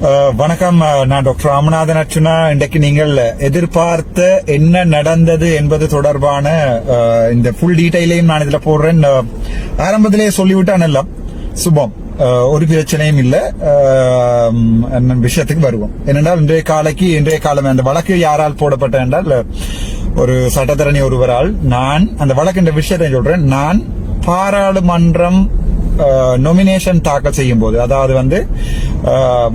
வணக்கம். நான் டாக்டர் ராமநாதன் அர்ச்சுனா இன்றைக்கு நீங்கள் எதிர்பார்த்த என்ன நடந்தது என்பது தொடர்பான இந்த ஃபுல் டீட்டெயிலையும் நான் இதில் போடுறேன். ஆரம்பத்திலேயே சொல்லிவிட்டான் எல்லாம். சுபம். ஒரு பிரச்சனையும் இல்லை. விஷயத்துக்கு வருவோம். ஏனென்றால் இன்றைய காலைக்கு இன்றைய காலம் அந்த வழக்கு யாரால் போடப்பட்ட என்றால் ஒரு சட்டத்தரணி ஒருவரால் நான் அந்த வழக்கின்ற விஷயத்தை சொல்றேன். நான் பாராளுமன்றம் நொமினேஷன் தாக்கல் செய்யும் போது அதாவது வந்து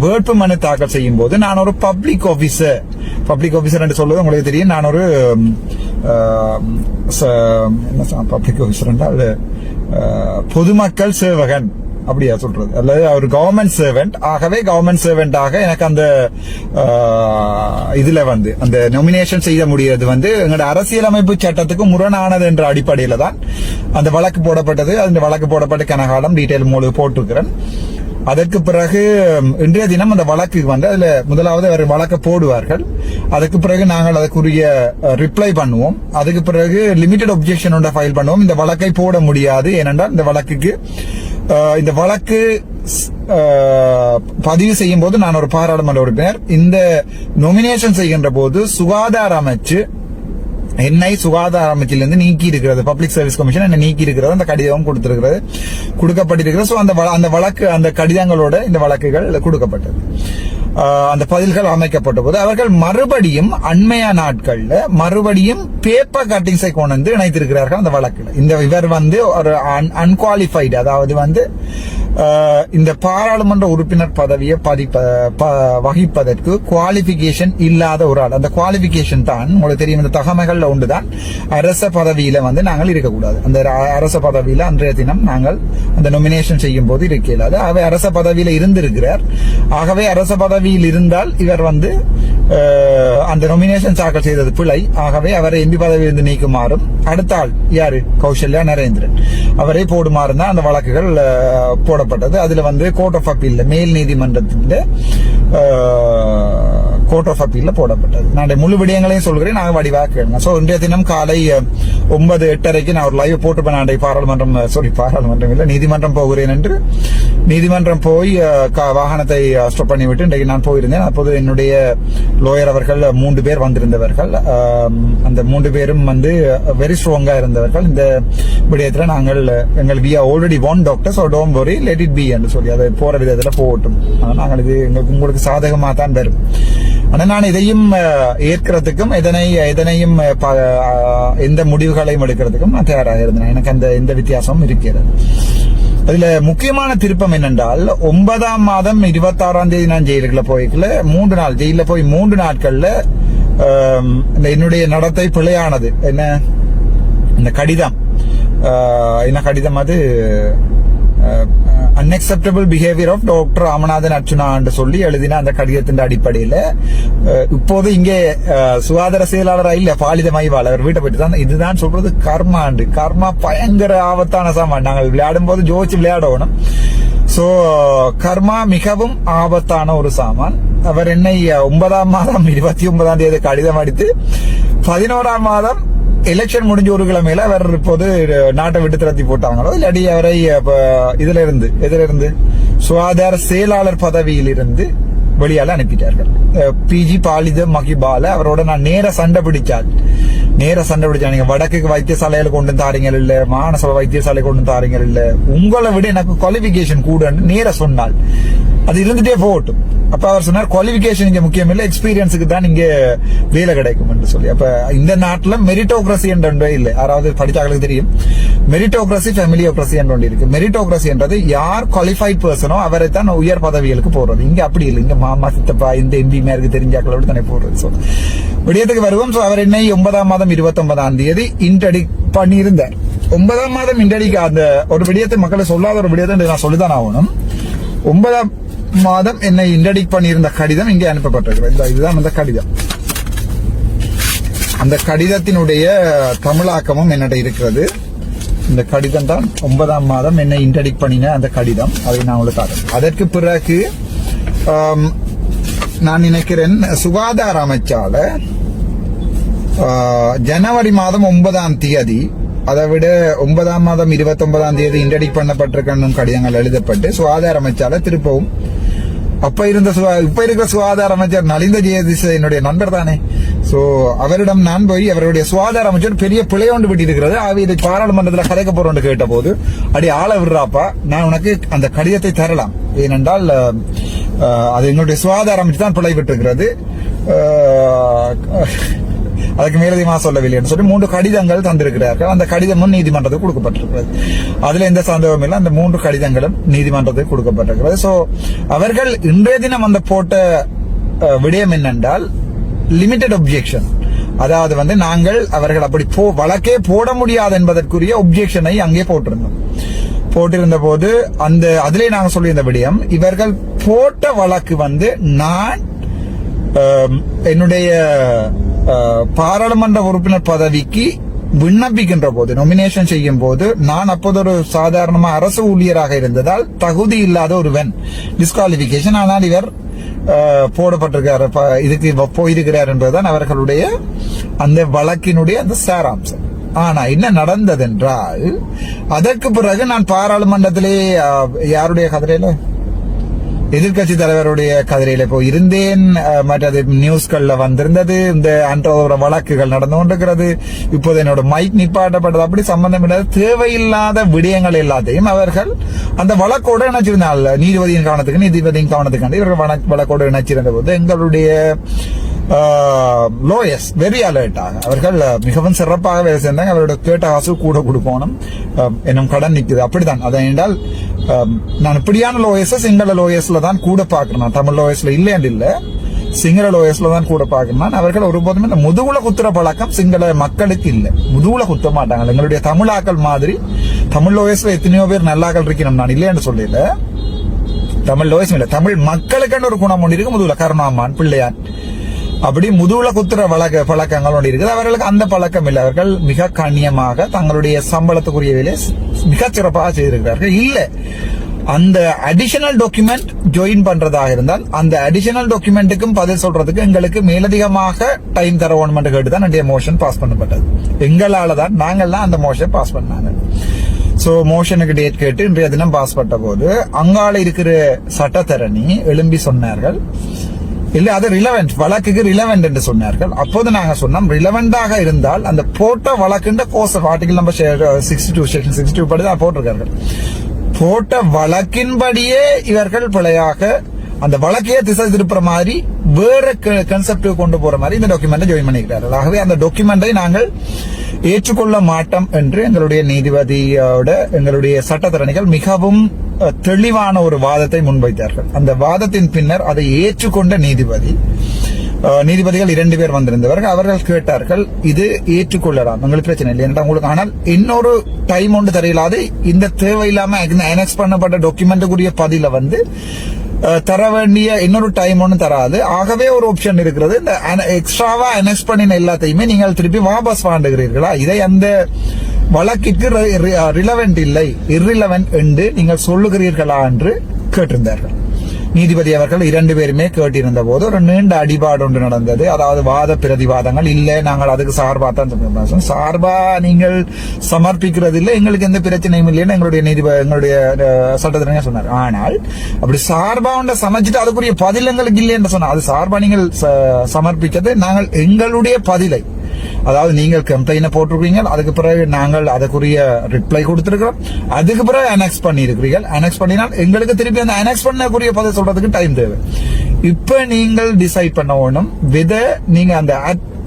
வேட்பு மனு தாக்கல் செய்யும் போது நான் ஒரு பப்ளிக் ஆபீசர் பப்ளிக் ஆபீசர் என்று சொல்வது உங்களுக்கு தெரியும் நான் ஒரு ச- என்ன பப்ளிக் ஆபீசர் என்றால் பொதுமக்கள் சேவகன் அப்படியா சொல்றது? அல்லது அவர் கவர்மெண்ட் சர்வெண்ட் ஆகவே கவர்மெண்ட் சர்வெண்டாக எனக்கு அந்த இதுல வந்து அந்த நொமினேஷன் செய்ய முடியாது வந்து எங்களோட அரசியலமைப்பு சட்டத்துக்கு முரணானது என்ற அடிப்படையில தான் அந்த வழக்கு போடப்பட்டது. அந்த வழக்கு போடப்பட்ட கனகாலம் டீட்டெயில் மூலம் போட்டிருக்கிறேன். அதற்கு பிறகு இன்றைய தினம் அந்த வழக்கு வந்து அதுல முதலாவது அவர் வழக்க போடுவார்கள். அதுக்கு பிறகு நாங்கள் அதற்குரிய ரிப்ளை பண்ணுவோம். அதுக்கு பிறகு லிமிடெட் ஒப்ஜெக்ஷன் ஒன்றை ஃபைல் பண்ணுவோம். இந்த வழக்கை போட முடியாது. ஏனென்றால் இந்த வழக்குக்கு இந்த வழக்கு பதிவு செய்யும் போது நான் ஒரு பாராளுமன்ற உறுப்பினர். இந்த நொமினேஷன் செய்கின்ற போது சுகாதார அமைச்சு என்னை சுகாதார அமைச்சிலிருந்து நீக்கி இருக்கிறது பப்ளிக் சர்வீஸ் கமிஷன் என்ன நீக்கி இருக்கிறது அந்த கடிதம் கொடுத்திருக்கிறது. கொடுக்கப்பட்டிருக்கிறது. ஸோ அந்த வ- அந்த வழக்கு அந்த கடிதங்களோட இந்த வழக்குகள் கொடுக்கப்பட்டது. அந்த பதில்கள் அமைக்கப்பட்ட போது அவர்கள் மறுபடியும் அண்மைய நாட்கள்ல மறுபடியும் பேப்பர் கட்டிங்ஸை கொண்டு வந்து இணைத்திருக்கிறார்கள் அந்த வழக்குல. இந்த இவர் வந்து ஒரு அன்குவாலிஃபைடு அதாவது வந்து இந்த பாராளுமன்ற உறுப்பினர் பதவியை பதிப்ப ப- வகிப்பதற்கு குவாலிபிகேஷன் இல்லாத ஒரு ஆள். அந்த குவாலிபிகேஷன் தான் உங்களுக்கு தெரியும். இந்த தகமைகள் தகமைகள்ல ஒன்றுதான் அரச பதவியில் வந்து நாங்கள் இருக்கக்கூடாது. அந்த அரச பதவியில் அன்றைய தினம் நாங்கள் அந்த நொமினேஷன் செய்யும் போது இருக்க இயலாது ஆகவே அரச பதவியில் இருந்திருக்கிறார். ஆகவே அரச பதவியில் இருந்தால் இவர் வந்து அந்த நொமினேஷன் தாக்கல் செய்தது பிழை. ஆகவே அவரை எம்பி பதவியிலிருந்து நீக்குமாறும் அடுத்த ஆள் யாரு? கௌசல்யா நரேந்திரன். அவரை போடுமாறு தான் அந்த வழக்குகள் போடப்பட்டது. அதுல வந்து கோர்ட் ஆஃப் அப்பீல் மேல் நீதிமன்றத்தின் கோர்ட் ஆஃப் அப்பீல்ல போடப்பட்டது. நான் முழு விடயங்களையும் சொல்கிறேன். நான் வடிவாக கேளுங்க. சோ இன்றைய தினம் காலை ஒன்பது எட்டரைக்கு நான் ஒரு லைவ் போட்டு நான் பாராளுமன்றம் சாரி பாராளுமன்றம் இல்ல நீதிமன்றம் போகிறேன் என்று. நீதிமன்றம் போய் கா- வாகனத்தை ஸ்டாப் பண்ணிவிட்டு இன்றைக்கு நான் போயிருந்தேன். அப்போது என்னுடைய லோயர் அவர்கள் மூன்று பேர் வந்திருந்தவர்கள். அந்த மூன்று பேரும் வந்து வெரி ஸ்ட்ராங்கா இருந்தவர்கள் இந்த விடயத்துல நாங்கள் எங்கள் we already one doctor so don't worry let it be என்று சொல்லி அது போற விதத்துல போகட்டும். நாங்கள் இது எங்களுக்கு உங்களுக்கு சாதகமா தான் வரும். ஆனா நான் இதையும் ஏற்கிறதுக்கும் இதனை இதனையும் எந்த முடிவுகளையும் எடுக்கிறதுக்கும் நான் தயாராக இருந்தேன். எனக்கு அந்த எந்த வித்தியாசமும் இருக்கிறது. அதுல முக்கியமான திருப்பம் என்னென்றால் ஒன்பதாம் மாதம் இருபத்தாறாம் தேதி நான் ஜெயிலுக்குள்ள போய்க்கல. மூன்று நாள் ஜெயில போய் மூன்று நாட்கள்ல இந்த என்னுடைய நடத்தை பிழையானது. என்ன? இந்த கடிதம். என்ன கடிதம் அது? Unacceptable behaviour of doctor Ramanathan Archuna என்று சொல்லி எழுதின அந்த கடிதத்தின் அடிப்படையில் இப்போது இங்கே சுகாதார செயலாளராக இல்ல பாலித அவர் வீட்டை போயிட்டு தான் இதுதான் சொல்றது கர்மாண்டு கர்மா பயங்கர ஆபத்தான சாமான் நாங்கள் விளையாடும் போது ஜோதிச்சு விளையாடணும் சோ கர்மா மிகவும் ஆபத்தான ஒரு சாமான் அவர் என்னை ஒன்பதாம் மாதம் இருபத்தி ஒன்பதாம் தேதி கடிதம் அடித்து பதினோராம் மாதம் எலெக்ஷன் முடிஞ்ச ஒரு கிழமையில அவர் இப்போது நாட்டை விட்டு திரத்தி போட்டாங்களோ இல்லாட்டி அவரை இதுல இருந்து எதுல இருந்து சுகாதார செயலாளர் பதவியில் இருந்து வெளியால அனுப்பிட்டார்கள். பிஜி பாலித மகிபால அவரோட நான் நேர சண்டை பிடிச்சால் நேர சண்டை பிடிச்சா நீங்க வடக்குக்கு வைத்தியசாலையில கொண்டு தாரீங்க இல்ல மானச வைத்தியசாலை கொண்டு தாரீங்க இல்ல உங்களை விட எனக்கு குவாலிபிகேஷன் கூடன்னு நேர சொன்னால் அது இருந்துட்டே போகட்டும் அப்ப அவர் சொன்னார் குவாலிபிகேஷன் இங்க முக்கியம் இல்ல எக்ஸ்பீரியன்ஸுக்கு தான் இங்க வேலை கிடைக்கும் என்று சொல்லி அப்ப இந்த நாட்டுல மெரிட்டோகிரசி என்ற இல்லை யாராவது படித்தாங்களுக்கு தெரியும் மெரிட்டோகிரசி ஃபெமிலியோக்ரஸி என்ற ஒன்று இருக்கு மெரிட்டோகிரசி என்றது யார் குவாலிஃபைட் பர்சனோ அவரை தான் உயர் பதவிகளுக்கு போறது இங்க அப்படி இல்லை இங்க மாமா சித்தப்பா இந்த எம்பி மேருக்கு தெரிஞ்சாக்களோடு தானே போடுறது ஸோ விடயத்துக்கு வருவோம் ஸோ அவர் என்னை ஒன்பதாம் மாதம் மாதம் இருபத்தி ஒன்பதாம் தேதி இன்டடி பண்ணியிருந்தார் ஒன்பதாம் மாதம் இன்டடிக்கு அந்த ஒரு விடயத்தை மக்களை சொல்லாத ஒரு விடயத்தை நான் சொல்லிதான் ஆகணும். ஒன்பதாம் மாதம் என்னை இன்டடிக் பண்ணியிருந்த கடிதம் இங்கே அனுப்பப்பட்டிருக்கிறது. இதுதான் அந்த கடிதம். அந்த கடிதத்தினுடைய தமிழாக்கமும் என்னிட இருக்கிறது. இந்த கடிதம் தான் ஒன்பதாம் மாதம் என்னை இன்டடிக் பண்ணின அந்த கடிதம். அதை நான் உங்களுக்கு காட்டுறேன் அதற்கு பிறகு நான் நினைக்கிறேன் சுகாதார அமைச்சால ஜனவரி மாதம் ஒன்பதாம் தேதி அதை விட ஒன்பதாம் மாதம் இருபத்தி ஒன்பதாம் தேதி இன்டடிக் பண்ணப்பட்டிருக்கணும் கடிதங்கள் எழுதப்பட்டு சுகாதார அமைச்சால திருப்பவும் அப்ப இருந்த இப்ப இருக்கிற சுகாதார அமைச்சர் நலிந்த ஜெயதிச என்னுடைய நண்பர் தானே சோ அவரிடம் நான் போய் அவருடைய சுகாதார அமைச்சர் பெரிய பிழை விட்டு இருக்கிறது அவ இதை பாராளுமன்றத்தில் கதைக்க போறோம்னு கேட்ட போது அடி ஆள விடுறாப்பா நான் உனக்கு அந்த கடிதத்தை தரலாம் ஏனென்றால் அது என்னுடைய சுகாதார அமைச்சர் தான் பிழை விட்டிருக்கிறது அதுக்கு மேலதிகமாக சொல்லவில்லைன்னு சொல்லி மூன்று கடிதங்கள் தந்திருக்கிறார்கள். அந்த கடிதமும் நீதிமன்றத்துக்கு கொடுக்கப்பட்டிருக்கிறது. அதுல எந்த சந்தேகமும் இல்லை. அந்த மூன்று கடிதங்களும் நீதிமன்றத்துக்கு கொடுக்கப்பட்டிருக்கிறது. சோ அவர்கள் இன்றைய தினம் அந்த போட்ட விடயம் என்னென்றால் லிமிடெட் ஒப்ஜெக்ஷன் அதாவது வந்து நாங்கள் அவர்கள் அப்படி போ வழக்கே போட முடியாது என்பதற்குரிய ஒப்ஜெக்ஷனை அங்கே போட்டிருந்தோம். போட்டிருந்த போது அந்த அதிலே நாங்க சொல்லியிருந்த விடயம் இவர்கள் போட்ட வழக்கு வந்து நான் என்னுடைய பாராளுமன்ற உறுப்பினர் பதவிக்கு விண்ணப்பிக்கின்ற போது நொமினேஷன் செய்யும் போது நான் அப்போது ஒரு சாதாரணமா அரசு ஊழியராக இருந்ததால் தகுதி இல்லாத ஒருவன் டிஸ்குவாலிபிகேஷன் ஆனால் இவர் போடப்பட்டிருக்கார் போடப்பட்டிருக்காரு இதுக்கு போயிருக்கிறார் என்பதுதான் அவர்களுடைய அந்த வழக்கினுடைய அந்த சாராம்சம். ஆனா என்ன நடந்தது என்றால் அதற்கு பிறகு நான் பாராளுமன்றத்திலே யாருடைய கதிரையில? எதிர்க்கட்சி தலைவருடைய கதிரையில இப்போ இருந்தேன். மற்றது நியூஸ்கள்ல வந்திருந்தது. இந்த அன்றோட வழக்குகள் நடந்து கொண்டிருக்கிறது. இப்போது என்னோட மைக் நிப்பாட்டப்பட்டது. அப்படி சம்பந்தம் இல்லாத தேவையில்லாத விடயங்கள் எல்லாத்தையும் அவர்கள் அந்த வழக்கோடு இணைச்சிருந்தாங்க நீதிபதியின் கவனத்துக்கு நீதிபதியின் கவனத்துக்காண்டி இவர்கள் வழக்கு- வழக்கோடு இணைச்சிருந்த போது எங்களுடைய லோயஸ் வெரி அலர்ட்டாக அவர்கள் மிகவும் சிறப்பாக வேலை செய்தாங்க. அவரோட கேட்ட காசு கூட கொடுக்கணும். என்னும் கடன் நிற்குது அப்படிதான் அதை என்றால் நான் இப்படியான லோயஸை சிங்கள லோயஸ்ல தான் கூட பார்க்கிறேன் நான் தமிழ் லோயஸ்ல இல்லையாண்டு இல்ல. சிங்கள லோயஸ்ல தான் கூட பார்க்கிறேன் அவர்கள் ஒருபோதுமே இந்த முதுகுல குத்துற பழக்கம் சிங்கள மக்களுக்கு இல்ல. முதுகுல குத்த மாட்டாங்க. எங்களுடைய தமிழாக்கள் மாதிரி தமிழ் லோயஸ்ல எத்தனையோ பேர் நல்லாக்கள் இருக்கணும். நான் இல்லைன்னு சொல்லல. தமிழ் லோயஸ் இல்ல. தமிழ் மக்களுக்கான ஒரு குணம் ஒன்று இருக்கு முதுகுல. கருணாமான் பிள்ளையான். அப்படி முதுகுல குத்துற வழக்க பழக்கங்கள் ஒன்று இருக்குது. அவர்களுக்கு அந்த பழக்கம் இல்லை. அவர்கள் மிக கண்ணியமாக தங்களுடைய சம்பளத்துக்குரிய வேலையை மிக சிறப்பாக செய்திருக்கிறார்கள். இல்ல அந்த அடிஷனல் டாக்குமெண்ட் ஜாயின் பண்றதாக இருந்தால் அந்த அடிஷனல் டாக்குமெண்ட்டுக்கும் பதில் சொல்றதுக்கு எங்களுக்கு மேலதிகமாக டைம் தர வேணும் கேட்டு தான் என்னுடைய மோஷன் பாஸ் பண்ணப்பட்டது. எங்களால தான் நாங்கள்லாம் அந்த மோஷன் பாஸ் பண்ணாங்க. சோ மோஷனுக்கு டேட் கேட்டு இன்றைய தினம் பாஸ் பண்ண போது அங்கால இருக்கிற சட்டத்தரணி எழும்பி சொன்னார்கள் இல்லை அது ரிலவெண்ட் வழக்குக்கு ரிலவெண்ட் என்று சொன்னார்கள். அப்போது நாங்கள் சொன்னோம் ரிலவெண்டாக இருந்தால் அந்த போட்ட வழக்குன்ற course article number sixty two section sixty two படி தான் போட்டிருக்கார்கள். போட்ட வழக்கின்படியே இவர்கள் பிழையாக அந்த வழக்கையே திசை திருப்புற மாதிரி வேற கன்செப்ட் கொண்டு போற மாதிரி இந்த டாக்குமெண்ட்டை ஜாயின் பண்ணிக்கிறார்கள் ஆகவே அந்த டாக்குமெண்டை நாங்கள் ஏற்றுக்கொள்ள மாட்டோம் என்று எங்களுடைய நீதிபதியோட எங்களுடைய சட்டத்தரணிகள் மிகவும் தெளிவான ஒரு வாதத்தை முன்வைத்தார்கள். அந்த வாதத்தின் பின்னர் அதை ஏற்றுக்கொண்ட நீதிபதி நீதிபதிகள் இரண்டு பேர் வந்திருந்தவர்கள். அவர்கள் கேட்டார்கள் இது ஏற்றுக்கொள்ளலாம் உங்களுக்கு பிரச்சனை இல்லை. என்றால் உங்களுக்கு ஆனால் இன்னொரு டைம் ஒன்று தெரியலாது இந்த தேவையில்லாம அனெக்ஸ் பண்ணப்பட்ட டாக்குமெண்ட்டுக்குரிய பதில வந்து தர வேண்டிய இன்னொரு டைம் ஒன்றும் தராது ஆகவே ஒரு ஆப்ஷன் இருக்கிறது இந்த எக்ஸ்ட்ராவா அனெக்ஸ் பண்ணின எல்லாத்தையுமே நீங்கள் திருப்பி வாபஸ் வாண்டுகிறீர்களா இதை அந்த வழக்கிற்கு ரிலவெண்ட் இல்லை இர்ரிலவெண்ட் என்று நீங்கள் சொல்லுகிறீர்களா என்று கேட்டிருந்தார்கள் நீதிபதி அவர்கள் இரண்டு பேருமே கேட்டிருந்த போது ஒரு நீண்ட அடிபாடு ஒன்று நடந்தது. அதாவது வாத பிரதிவாதங்கள். இல்லை நாங்கள் அதுக்கு சார்பா தான் சார்பா நீங்கள் சமர்ப்பிக்கிறது இல்லை. எங்களுக்கு எந்த பிரச்சனையும் இல்லைன்னு எங்களுடைய நீதிபதி எங்களுடைய அஹ், சட்டத்திறங்க சொன்னார். ஆனால் அப்படி சார்பா ஒன்றை சமைச்சிட்டு அதுக்குரிய பதில் எங்களுக்கு இல்லை என்று சொன்னார். அது சார்பா நீங்கள் ச- சமர்ப்பிக்கிறது. நாங்கள் எங்களுடைய பதிலை அதாவது நீங்கள் கம்ப்ளைண்ட் போட்டிருக்கீங்க அதுக்கு பிறகு நாங்கள் அதுக்குரிய ரிப்ளை கொடுத்துருக்கிறோம். அதுக்கு பிறகு அனெக்ஸ் பண்ணியிருக்கிறீர்கள். அனெக்ஸ் பண்ணினால் எங்களுக்கு திருப்பி அந்த அனெக்ஸ் பண்ணக்கூடிய பதில் சொல்றதுக்கு டைம் தேவை. இப்ப நீங்கள் டிசைட் பண்ண ஒண்ணும் வித நீங்க அந்த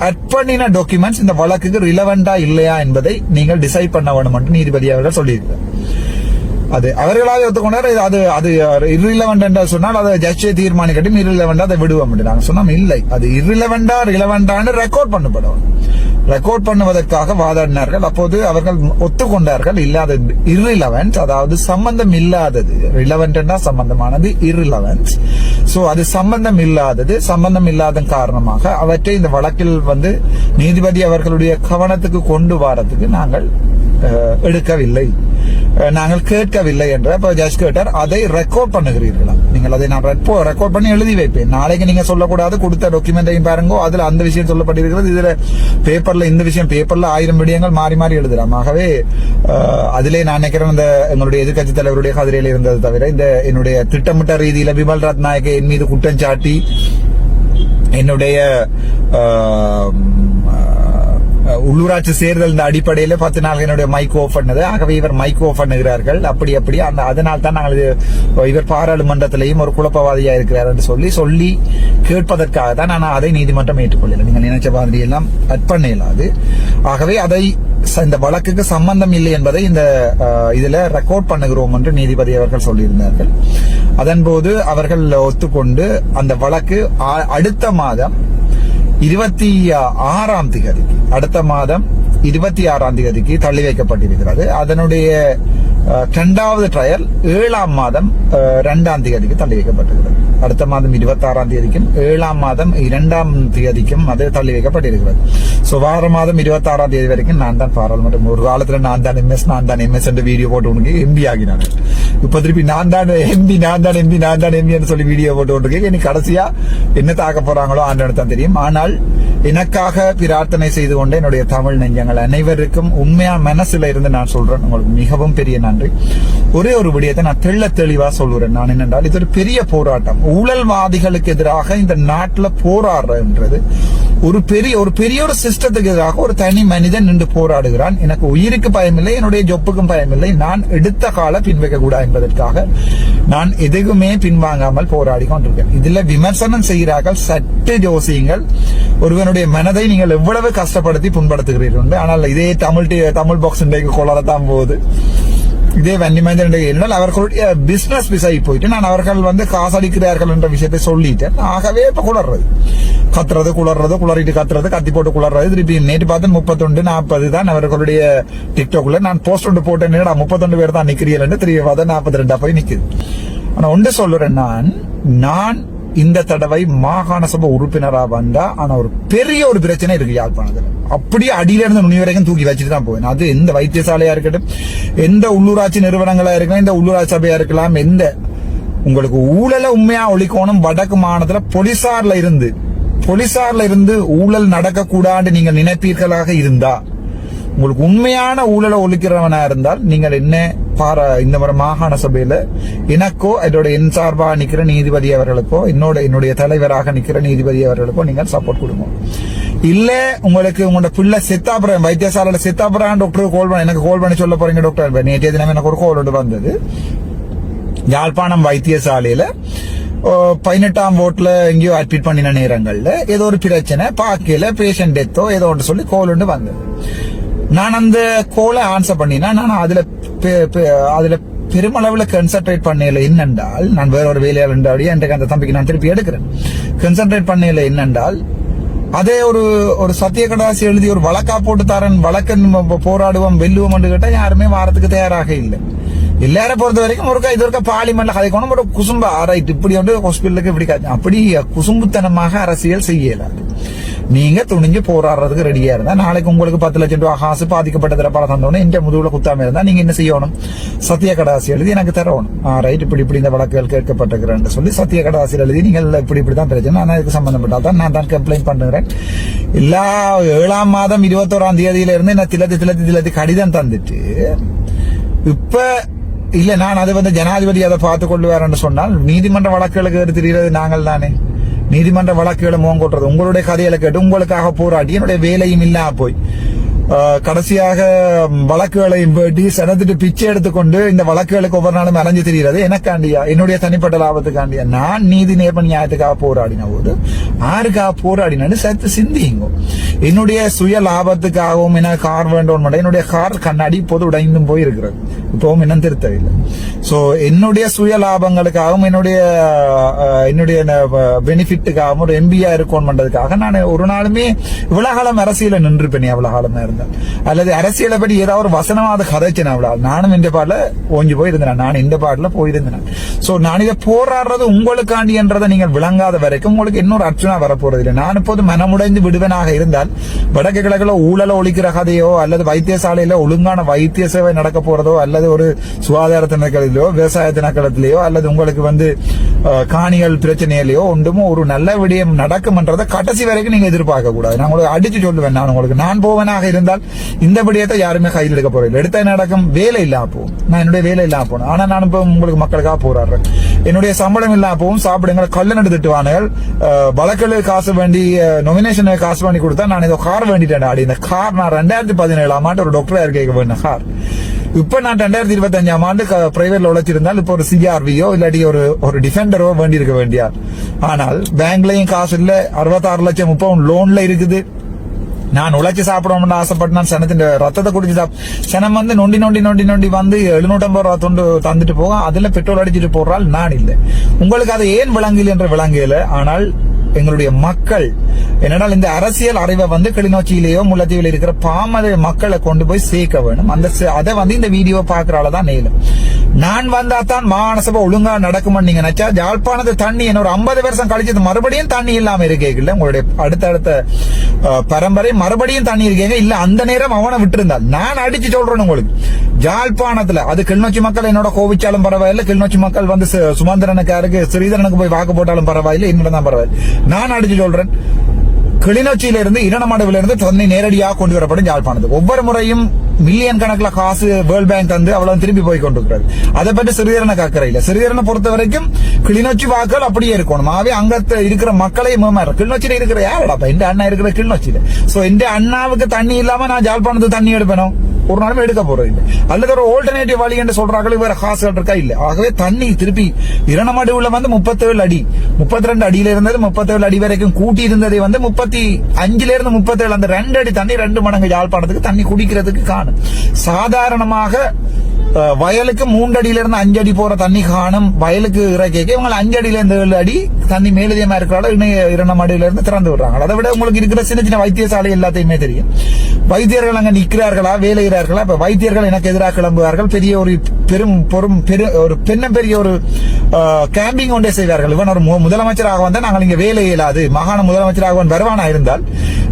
அட் பண்ணின டாக்குமெண்ட்ஸ் இந்த வழக்குக்கு ரிலவெண்டா இல்லையா என்பதை நீங்கள் டிசைட் பண்ண வேணும் என்று நீதிபதி அவர்கள் சொல்லியிருக்கிறார். அது அவர்களாக ஒத்துக்கொண்டார். அது அது irrelevant என்று சொன்னால் அதை ஜட்ஜை தீர்மானிக்கட்டும் irrelevant அதை விடுவோம் என்று நாங்க சொன்னோம். இல்லை. அது irrelevant-ஆ ரிலவெண்டான்னு ரெக்கார்ட் பண்ணப்படும் ரெக்கார்ட் பண்ணுவதற்காக வாதாடினார்கள். அப்போது அவர்கள் ஒத்துக்கொண்டார்கள். இல்லாத அது அதாவது சம்பந்தம் இல்லாதது. ரிலவெண்ட்னா சம்பந்தமானது irrelevant. ஸோ அது சம்பந்தம் இல்லாதது சம்பந்தம் இல்லாத காரணமாக அவற்றை இந்த வழக்கில் வந்து நீதிபதி அவர்களுடைய கவனத்துக்கு கொண்டு வரதுக்கு நாங்கள் எடுக்கவில்லை. நாங்கள் கேட்கவில்லை என்ற இப்போ ஜட்ஜ் கேட்டார் அதை ரெக்கார்ட் பண்ணுகிறீர்களா? நீங்கள் அதை நான் ரெக்கார்ட் பண்ணி எழுதி வைப்பேன். நாளைக்கு நீங்க சொல்லக்கூடாது கொடுத்த டாக்குமெண்டையும் பாருங்க அதுல அந்த விஷயம் சொல்லப்பட்டிருக்கிறது. இதுல பேப்பர்ல இந்த விஷயம் பேப்பர்ல ஆயிரம் விடயங்கள் மாறி மாறி எழுதலாம். ஆகவே அதிலே நான் நினைக்கிறேன் இந்த எங்களுடைய எதிர்கட்சி தலைவருடைய கதிரையில் இருந்தது தவிர இந்த என்னுடைய திட்டமிட்ட ரீதியில விமல் ரத்நாயக்க என் மீது குற்றம் சாட்டி என்னுடைய உள்ளூராட்சி சேர்தல் இந்த அடிப்படையில பத்து நாள் என்னுடைய மைக் ஓஃப் பண்ணது. ஆகவே இவர் மைக் ஓஃப் பண்ணுகிறார்கள். அப்படி அப்படி. அந்த அதனால் தான் நாங்கள் இது, இவர் பாராளுமன்றத்திலேயும் ஒரு குழப்பவாதியா இருக்கிறார் என்று சொல்லி சொல்லி கேட்பதற்காக தான் நான் அதை நீதிமன்றம் ஏற்றுக்கொள்ளல நீங்கள் நினைச்ச மாதிரி எல்லாம் கட் பண்ண இயலாது. ஆகவே அதை ச- இந்த வழக்குக்கு சம்பந்தம் இல்லை என்பதை இந்த இதுல ரெக்கார்ட் பண்ணுகிறோம் என்று நீதிபதி அவர்கள் சொல்லியிருந்தார்கள். அதன்போது அவர்கள் ஒத்துக்கொண்டு அந்த வழக்கு அடுத்த மாதம் இருபத்தி ஆறாம் திகதிக்கு அடுத்த மாதம் இருபத்தி ஆறாம் தேதிக்கு தள்ளி வைக்கப்பட்டிருக்கிறது. அதனுடைய ரெண்டாவது இரண்டாவது ட்ரையல் ஏழாம் மாதம் ரெண்டாம் தேதிக்கு தள்ளி வைக்கப்பட்டிருக்கிறது அடுத்த மாதம் இருபத்தி ஆறாம் தேதிக்கும் ஏழாம் மாதம் இரண்டாம் தேதிக்கும் அது தள்ளி வைக்கப்பட்டிருக்கிறது ஸோ வார மாதம் இருபத்தி ஆறாம் தேதி வரைக்கும் நான் தான் பாராளுமன்றம் ஒரு காலத்துல நான் தான் எம்எஸ் நான் தான் எம்எஸ் என்ற வீடியோ போட்டு உனக்கு எம்பி ஆகினாங்க இப்ப திருப்பி நான் தான் எம்பி நான் தான் எம்பி நான் தான் எம்பி சொல்லி வீடியோ போட்டு கொண்டிருக்கேன் எனக்கு கடைசியா என்ன தாக்க போறாங்களோ ஆண்டவனுக்கு தான் தெரியும் ஆனால் எனக்காக பிரார்த்தனை செய்து கொண்டு என்னுடைய தமிழ் நெஞ்சங்கள் அனைவருக்கும் உண்மையா மனசுல இருந்து நான் சொல்றேன். உங்களுக்கு மிகவும் பெரிய நன்றி. ஒரே ஒரு விடயத்தை நான் தெள்ள தெளிவா சொல்லுறேன். நான் என்னென்றால் இது ஒரு பெரிய போராட்டம். ஊழல்வாதிகளுக்கு எதிராக இந்த நாட்டுல போராடுறன்றது. ஒரு பெரிய ஒரு பெரிய ஒரு சிஸ்டத்துக்கு எதிராக ஒரு தனி மனிதன் நின்று போராடுகிறான். எனக்கு உயிருக்கு பயமில்லை என்னுடைய ஜொப்புக்கும் பயமில்லை. நான் எடுத்த கால பின்வைக்க கூடாது என்பதற்காக நான் எதுவுமே பின்வாங்காமல் போராடி கொண்டிருக்கேன். இதுல விமர்சனம் செய்கிறார்கள் சட்டு ஜோசியங்கள். ஒருவனுடைய மனதை நீங்கள் எவ்வளவு கஷ்டப்படுத்தி புண்படுத்துகிறீர்கள் ஆனால் இதே தமிழ் தமிழ் பாக்ஸ் இன்றைக்கு கொள்ளத்தான் போகுது. இதே வன்னிமேந்திரன் என்றால் அவர்களுடைய பிசினஸ் விசாகி போயிட்டு நான் அவர்கள் வந்து காசடிக்கிறார்கள் என்ற விஷயத்தை சொல்லிட்டேன் ஆகவே இப்ப குளர்றது. கத்துறது குளர்றது குளறிட்டு கத்துறது கத்தி போட்டு குளர்றது. திருப்பி நேற்று பார்த்து முப்பத்தொண்டு நாற்பது தான் அவர்களுடைய டிக்டாக்ல நான் போஸ்ட் ஒன்று போட்டேன். முப்பத்தொண்டு பேர் தான் நிக்கிறீர்கள் திருப்பி பார்த்தா நாற்பத்தி ரெண்டா போய் நிக்குது. ஆனா ஒன்று சொல்லுறேன் நான் நான் இந்த தடவை மாகாண சபை உறுப்பினரா வந்தா ஆனா ஒரு பெரிய ஒரு பிரச்சனை இருக்கு யாழ்ப்பாணத்துல. அப்படியே அடியில இருந்த நுனி வரைக்கும் தூக்கி வச்சுட்டு தான் போவேன். அது எந்த வைத்தியசாலையா இருக்கட்டும் எந்த உள்ளூராட்சி நிறுவனங்களா இருக்கலாம் இந்த உள்ளூராட்சி சபையா இருக்கலாம் எந்த. உங்களுக்கு ஊழல உண்மையா ஒழிக்கணும் வடக்கு மாநிலத்துல போலீசார்ல இருந்து. போலீசார்ல இருந்து ஊழல் நடக்கக்கூடாது நீங்கள் நினைப்பீர்களாக இருந்தா உங்களுக்கு உண்மையான ஊழலை ஒழிக்கிறவனா இருந்தால் நீங்கள் என்ன பாரா இந்த மாதிரி மாகாண சபையில எனக்கோ அதோட என் சார்பாக நிக்கிற நீதிபதி அவர்களுக்கோ என்னோட என்னுடைய தலைவராக நிக்கிற நீதிபதி அவர்களுக்கோ நீங்கள் சப்போர்ட் கொடுங்க. இல்ல உங்களுக்கு உங்களோட பிள்ளை செத்தாபுரம் வைத்தியசாலையில செத்தாபுரம் டாக்டர் கால் பண்ண எனக்கு கால் பண்ணி சொல்ல போறீங்க டாக்டர் நேற்றைய தினம் எனக்கு ஒரு கால் ஒன்று வந்தது. யாழ்ப்பாணம் வைத்தியசாலையில பதினெட்டாம் ஓட்டில் எங்கேயோ அட்மிட் பண்ணின நேரங்கள்ல ஏதோ ஒரு பிரச்சனை பாக்கையில பேஷண்ட் டெத்தோ ஏதோ ஒன்று சொல்லி கோல் ஒன்று வந்தது. நான் அந்த கோலை ஆன்சர் பண்ணினா நான் அதுல பெ- அதுல பெருமளவுல கன்சென்ட்ரேட் பண்ணல என்னென்றால் நான் வேற ஒரு வேலையால் இருந்தாடியே எனக்கு அந்த தம்பிக்கு நான் திருப்பி எடுக்கிறேன். கன்சென்ட்ரேட் பண்ணல என்னென்றால் அதே ஒரு ஒரு சத்திய கடாசி எழுதி ஒரு வழக்கா போட்டு தரேன் வழக்கன் போராடுவோம் வெல்லுவோம் கேட்டா யாருமே வாரத்துக்கு தயாராக இல்லை. எல்லாரும் பொறுத்த வரைக்கும் ஒருக்கா இது ஒருக்கா பார்லிமெண்ட்ல கதைக்கணும் ஒரு குசும்பா. ஆராய்ட்டு இப்படி வந்து ஹாஸ்பிட்டலுக்கு இப்படி அப்படி குசும்புத்தனமாக அரசியல் செய்யலாது. நீங்க துணிஞ்சு போராடுறதுக்கு ரெடியா இருந்தா நாளைக்கு உங்களுக்கு பத்து லட்சம் ரூபாய் காசு பாதிக்கப்பட்டதுல பல தந்தோன்னு இந்த முதுகுல குத்தாம இருந்தா நீங்க என்ன செய்யணும்? சத்திய கடாசி எழுதி எனக்கு தரணும். ரைட் இப்படி இப்படி இந்த வழக்குகள் கேட்கப்பட்டிருக்கிறேன் சொல்லி சத்திய கடாசி எழுதி நீங்கள் இப்படி இப்படி தான் பிரச்சனை. நான் இதுக்கு சம்பந்தப்பட்டால் தான் நான் தான் கம்ப்ளைண்ட் பண்ணுறேன் எல்லா ஏழாம் மாதம் இருபத்தோராம் தேதியில இருந்து என்ன திலத்தி திலத்தி திலத்தி கடிதம் தந்துட்டு இப்ப இல்ல நான் அது வந்து ஜனாதிபதி அதை பார்த்து கொள்ளுவார்னு சொன்னால் நீதிமன்ற வழக்குகளுக்கு தெரிகிறது நாங்கள் தானே நீதிமன்ற வழக்குகளை மோங்கோட்டுறது உங்களுடைய கதையில கேட்டு உங்களுக்காக போராடி என்னுடைய வேலையும் இல்லாம போய் கடைசியாக வழக்குகளை வெட்டி செனத்துட்டு பிச்சை எடுத்துக்கொண்டு இந்த வழக்குகளுக்கு ஒவ்வொரு நாளும் அலைஞ்சு தெரிகிறது எனக்காண்டியா? என்னுடைய தனிப்பட்ட லாபத்துக்காண்டியா? நான் நீதி நேர்ம நியாயத்துக்காக போராடின போது யாருக்காக போராடினு சேர்த்து சிந்திங்க என்னுடைய சுய லாபத்துக்காகவும் என்ன கார் வேண்டும் என்னுடைய கார் கண்ணாடி இப்போது உடைந்தும் போய் இருக்கிறது இப்பவும் இன்னும் திருத்தவில்லை சோ என்னுடைய சுய லாபங்களுக்காகவும் என்னுடைய என்னுடைய பெனிஃபிட்டுக்காகவும் ஒரு எம்பியா இருக்கணும் பண்றதுக்காக நான் ஒரு நாளுமே இவ்வளவு காலம் அரசியல நின்றுப்பேன் எவ்வளவு காலமா இருந்தேன் அல்லது அரசியலை பற்றி ஏதாவது ஒரு வசனமாவது கதைச்சேன் அவ்வளவு நானும் இந்த பாடல ஓஞ்சி போயிருந்தேன் நான் இந்த பாடல போயிருந்தேன் சோ நான் இதை போராடுறது உங்களுக்காண்டி என்றதை நீங்கள் விளங்காத வரைக்கும் உங்களுக்கு இன்னொரு அச்ச நச்சுனா வரப்போறதில்லை. நான் இப்போது மனமுடைந்து விடுவனாக இருந்தால் வடக்கு கிழக்குல ஊழல ஒழிக்கிற கதையோ அல்லது வைத்தியசாலையில ஒழுங்கான வைத்திய சேவை நடக்க போறதோ அல்லது ஒரு சுகாதார திணைக்களத்திலேயோ விவசாய திணைக்களத்திலேயோ அல்லது உங்களுக்கு வந்து காணிகள் பிரச்சனையிலேயோ ஒன்றுமோ ஒரு நல்ல விடயம் நடக்கும்ன்றதை கடைசி வரைக்கும் நீங்க எதிர்பார்க்க கூடாது. நான் உங்களுக்கு அடிச்சு சொல்லுவேன் நான் உங்களுக்கு. நான் போவனாக இருந்தால் இந்த விடயத்தை யாருமே கையில் எடுக்க போறதில்லை. எடுத்த நடக்கும்? வேலை இல்லாம போகும். நான் என்னுடைய வேலை இல்லாம போனேன். ஆனா நான் இப்போ உங்களுக்கு மக்களுக்காக போராடுறேன். என்னுடைய சம்பளம் இல்லாம போகும். சாப்பிடுங்க கல்லு நடு திட்டுவானுகள் வழக்கில் காசு வேண்டி நொமினேஷன் காசு பண்ணி கொடுத்தா நான் ஏதோ கார் வேண்டிட்டேன் அடி இந்த கார் நான் ரெண்டாயிரத்தி பதினேழாம் ஆண்டு ஒரு டாக்டரா இருக்க போயிருந்தேன் கார் இப்ப நான் ரெண்டாயிரத்தி இருபத்தி அஞ்சாம் ஆண்டு பிரைவேட்ல உழைச்சிருந்தால் இப்ப ஒரு சிஆர்வியோ இல்லாட்டி ஒரு ஒரு டிஃபெண்டரோ வேண்டி இருக்க வேண்டியார். ஆனால் பேங்க்லயும் காசு இல்ல. அறுபத்தாறு லட்சம் முப்பது லோன்ல இருக்குது. நான் உழைச்சி சாப்பிடணும்னு ஆசைப்பட்டு நான் சனத்தின் ரத்தத்தை குடிச்சு சாப் சனம் வந்து நொண்டி நொண்டி நொண்டி நொண்டி வந்து எழுநூற்றம்பது ரூபா தொண்டு தந்துட்டு போக அதுல பெட்ரோல் அடிச்சிட்டு போறால் நான் இல்லை. உங்களுக்கு அதை ஏன் விளங்கல என்ற விளங்கல. ஆனால் எங்களுடைய மக்கள். என்னென்னால் இந்த அரசியல் அறிவை வந்து கிளிநொச்சியிலேயோ முல்லத்தீவில் இருக்கிற பாமத மக்களை கொண்டு போய் சேர்க்க வேணும் அந்த சே- அதை வந்து இந்த வீடியோ பாக்குறால தான் நேலும் நான் வந்தா தான் மாகாண சபை ஒழுங்கா நடக்கும்னு நீங்க நினைச்சா ஜாழ்ப்பாணத்து தண்ணி என்ன ஒரு ஐம்பது வருஷம் கழிச்சது மறுபடியும் தண்ணி இல்லாம இருக்கேங்கல்ல உங்களுடைய அடுத்தடுத்த பரம்பரை மறுபடியும் தண்ணி இருக்கேங்க. இல்ல அந்த நேரம் அவனை விட்டிருந்தால். நான் அடிச்சு சொல்றேன் உங்களுக்கு. ஜாழ்ப்பாணத்துல அது கிளிநொச்சி மக்கள் என்னோட கோவிச்சாலும் பரவாயில்ல. கிளிநொச்சி மக்கள் வந்து சுமந்திரனுக்காருக்கு ஸ்ரீதரனுக்கு போய் வாக்கு போட்டாலும் பரவாயில்ல. என்னோட தான் பரவாயில்ல. நான் அடிச்சு சொல்றேன். கிளிநொச்சியிலிருந்து இருந்து இரணமடுவில தண்ணி நேரடியாக கொண்டு வரப்படும் யாழ்ப்பாணத்துக்கு ஒவ்வொரு முறையும் மில்லியன் கணக்கில் காசு வேர்ல்ட் பேங்க் தந்து அவ்வளவு திரும்பி போய் கொண்டிருக்கிறது. அதை பற்றி சிறிதரனை அக்கறை இல்ல சிறிதரனை பொறுத்த வரைக்கும் கிளிநொச்சி வாக்குகள் அப்படியே இருக்கணும். ஆவே அங்க இருக்கிற மக்களையும் மேமாற கிளிநொச்சியில இருக்கிற யாரடா எந்த அண்ணா இருக்கிற கிளிநொச்சியில? சோ எந்த அண்ணாவுக்கு தண்ணி இல்லாம நான் ஜாழ்ப்பாணத்துக்கு தண்ணி எடுப்பேனும் ஒரு நாளும் எடுக்க போறது இல்லை. அல்லது ஒரு ஆல்டர்னேட்டிவ் வழி என்று சொல்றாங்களே வேற காசுகள் இருக்கா இல்ல. ஆகவே தண்ணி திருப்பி இரணமடுவுல வந்து முப்பத்தேழு அடி. முப்பத்தி ரெண்டு அடியில இருந்தது முப்பத்தேழு அடி வரைக்கும் கூட்டி இருந்ததை வந்து முப்பத்தி முப்பத்தி அஞ்சுல இருந்து முப்பத்தி ஏழு அந்த ரெண்டு அடி தண்ணி ரெண்டு மடங்கு யாழ்ப்பாணத்துக்கு தண்ணி குடிக்கிறதுக்கு காணும். சாதாரணமாக வயலுக்கு மூன்றடியில இருந்து அஞ்சு அடி போற தண்ணி காணும் வயலுக்கு இறக்கேக்க இவங்க அஞ்சு அடியில இருந்து ஏழு அடி தண்ணி மேலதியமா இருக்கிறால இன்னும் இரண்டாம் அடியில இருந்து திறந்து விடுறாங்க. அதை விட உங்களுக்கு இருக்கிற சின்ன சின்ன வைத்தியசாலை எல்லாத்தையுமே தெரியும். வைத்தியர்கள் அங்க நிக்கிறார்களா வேலைகிறார்களா இப்ப வைத்தியர்கள் எனக்கு எதிராக கிளம்புவார்கள். பெரிய ஒரு பெரும் பொறும் பெரு ஒரு பெண்ணம் பெரிய ஒரு கேம்பிங் ஒன்றே செய்வார்கள். இவன் ஒரு முதலமைச்சராக வந்தா நாங்கள் இங்க வேலை இயலாது. மாகாண முதலமைச்சராக வருவானா இருந்தால்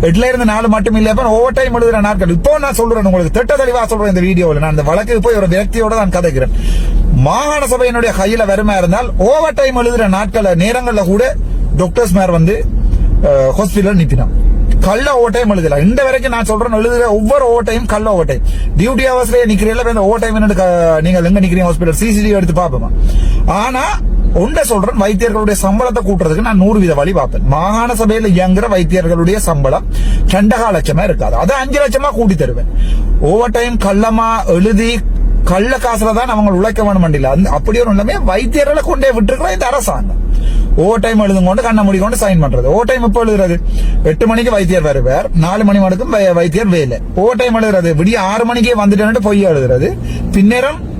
எட்டுல இருந்து நாலு மட்டும் இல்ல ஓவர் டைம் எழுதுற நாட்கள். இப்போ நான் சொல்றேன் உங்களுக்கு திட்ட தெளிவா சொல்றேன் இந்த வீடியோவில். நான் இந்த வழக்கு போய் ஒரு விரக்தியோட நான் கதைக்கிறேன். மாகாண சபையினுடைய கையில வருமா இருந்தால் ஓவர் டைம் எழுதுற நாட்கள நேரங்கள்ல கூட டாக்டர்ஸ் மேர் வந்து ஹாஸ்பிட்டல் நிப்பினான் கள்ள ஓவர் டைம் எழுதல. இந்த வரைக்கும் நான் சொல்றேன் எழுதுற ஒவ்வொரு ஓவர் டைம் கள்ள ஓவர் டைம் டியூட்டி ஹவர்ஸ்லயே நிக்கிறீங்களா இந்த ஓவர் டைம் நீங்க எங்க நிக்கிறீங்க ஹாஸ்பிட்டல் சிசிடிவி எடுத்து பாப்போமா ஆனா ஒன்றை சொல்றேன் வைத்தியர்களுடைய சம்பளத்தை கூட்டுறதுக்கு நான் நூறு வீத வழி பார்ப்பேன். மாகாண சபையில இயங்குற வைத்தியர்களுடைய சம்பளம் ரெண்டகா லட்சமா இருக்காது. அதை அஞ்சு லட்சமா கூட்டி தருவேன். ஓவர் டைம் கள்ளமா எழுதி கள்ள காசுல தான் அவங்க உழைக்க வேணும் இல்ல அந்த அப்படி ஒரு நிலைமையை வைத்தியர்களை கொண்டே விட்டுருக்கலாம் இந்த அரசாங்கம். ஓவர் டைம் எழுதும் கொண்டு கண்ணை மூடிக்கொண்டு சைன் பண்றது. ஓவர் டைம் எப்போ எழுதுறது? எட்டு மணிக்கு வைத்தியர் வருவார். நாலு மணி மணிக்கும் வை- வைத்தியர் வேலை. ஓவர் டைம் எழுதுறது. விடிய ஆறு மணிக்கே வந்துட்டேன்னு பொய் எழுதுறது. பின்னேரம்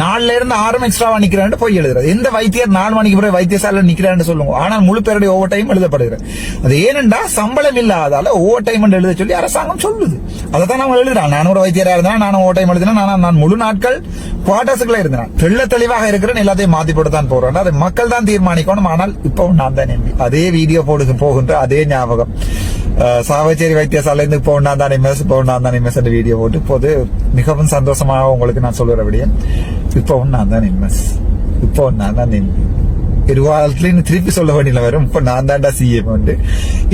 நாலுல இருந்து ஆறு எக்ஸ்ட்ராவா நிக்கிறேன் போய் எழுதுறது எந்த வைத்தியர் நாலு மணிக்கு பிறகு வைத்தியசாலை நிக்கிறான்னு சொல்லுங்க. ஆனால் முழு பேருடைய ஓவர் டைம் எழுதப்படுகிறது. அது ஏனென்றா சம்பளம் இல்லாதால ஓவர் டைம் எழுத சொல்லி அரசாங்கம் சொல்லுது. அதை தான் நம்ம எழுதுறான். நான் ஒரு வைத்தியரா இருந்தா நான் ஓவர் டைம் எழுதினா நான் நான் முழு நாட்கள் குவார்டர்ஸுக்குள்ள இருந்தேன். தெள்ள தெளிவாக இருக்கிறேன் எல்லாத்தையும் மாத்தி போட்டு தான் போறேன். அதை மக்கள் தான் தீர்மானிக்கணும். ஆனால் இப்போ நான் தான் அதே வீடியோ போடுக்கு போகின்ற அதே ஞாபகம். சாவச்சேரி வைத்தியசாலை இப்போ ஒன்னா தான் எம்எஸ் இப்போ ஒன்னா தான் என்ற வீடியோ போட்டு இப்போது மிகவும் சந்தோஷமாக உங்களுக்கு நான் சொல்லுற விடியம் இப்போ நான் தான் எம்எஸ் இப்போ நான் தான் எம்பி எதிர்காலத்துல திருப்பி சொல்ல வேண்டியில வரும். இப்ப நான் தான்டா சிஏ வந்து.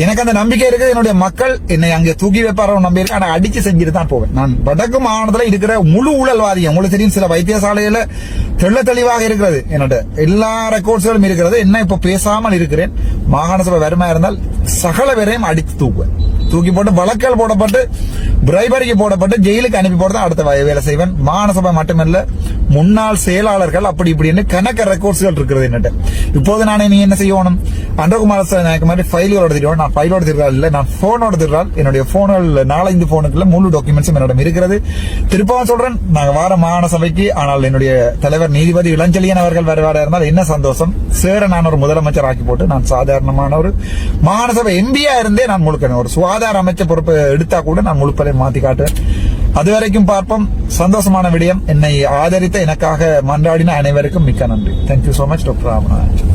எனக்கு அந்த நம்பிக்கை இருக்கு என்னுடைய மக்கள் என்னை அங்க தூக்கி வைப்பாரோ நம்பி இருக்கு ஆனா அடிச்சு செஞ்சுட்டு தான் போவேன். நான் வடக்கு மாகாணத்துல இருக்கிற முழு ஊழல்வாதி உங்களுக்கு தெரியும் சில வைத்தியசாலையில தெள்ள தெளிவாக இருக்கிறது. என்னோட எல்லா ரெக்கார்ட்ஸ்களும் இருக்கிறது. என்ன இப்ப பேசாமல் இருக்கிறேன்? மாகாண சபை வருமா இருந்தால் சகல பேரையும் அடித்து தூக்குவேன். தூக்கி போட்டு வழக்கல் போடப்பட்டு பிரைபரிக்கு போடப்பட்டு ஜெயிலுக்கு அனுப்பி போட்டு தான் அடுத்த வேலை செய்வேன். மாகாண சபை மட்டுமல்ல முன்னாள் செயலாளர்கள் அப்படி இப்படின்னு கணக்க ரெக்கார்ட்ஸ்கள் இருக்கிறது என்னட்ட இப்போது நான் நீ என்ன செய்யணும்? அன்றகுமார சார் எனக்கு மாதிரி ஃபைலோட திருவோம் நான் ஃபைலோட திருறாள் இல்லை நான் போனோட திருறாள் என்னுடைய ஃபோனில் நாலஞ்சு போனுக்குள்ள முழு டாக்குமெண்ட்ஸும் என்னிடம் இருக்கிறது. திருப்பவும் சொல்றேன் நான் வார மாகாண சபைக்கு ஆனால் என்னுடைய தலைவர் நீதிபதி இளஞ்செழியன் அவர்கள் வருவாரா இருந்தால் என்ன சந்தோஷம்? சேர நான் ஒரு முதலமைச்சர் ஆக்கி போட்டு நான் சாதாரணமான ஒரு மாகாண சபை எம்பியா இருந்தே நான் முழுக்கணும் ஒரு சுகாதார அமைச்சர் பொறுப்பு எடுத்தா கூட நான் முழுப்பதை மாத்தி காட்டுவேன். அது வரைக்கும் பார்ப்போம். சந்தோஷமான விடயம். என்னை ஆதரித்த எனக்காக மன்றாடின அனைவருக்கும் மிக்க நன்றி. Thank you so much doctor Ramanathan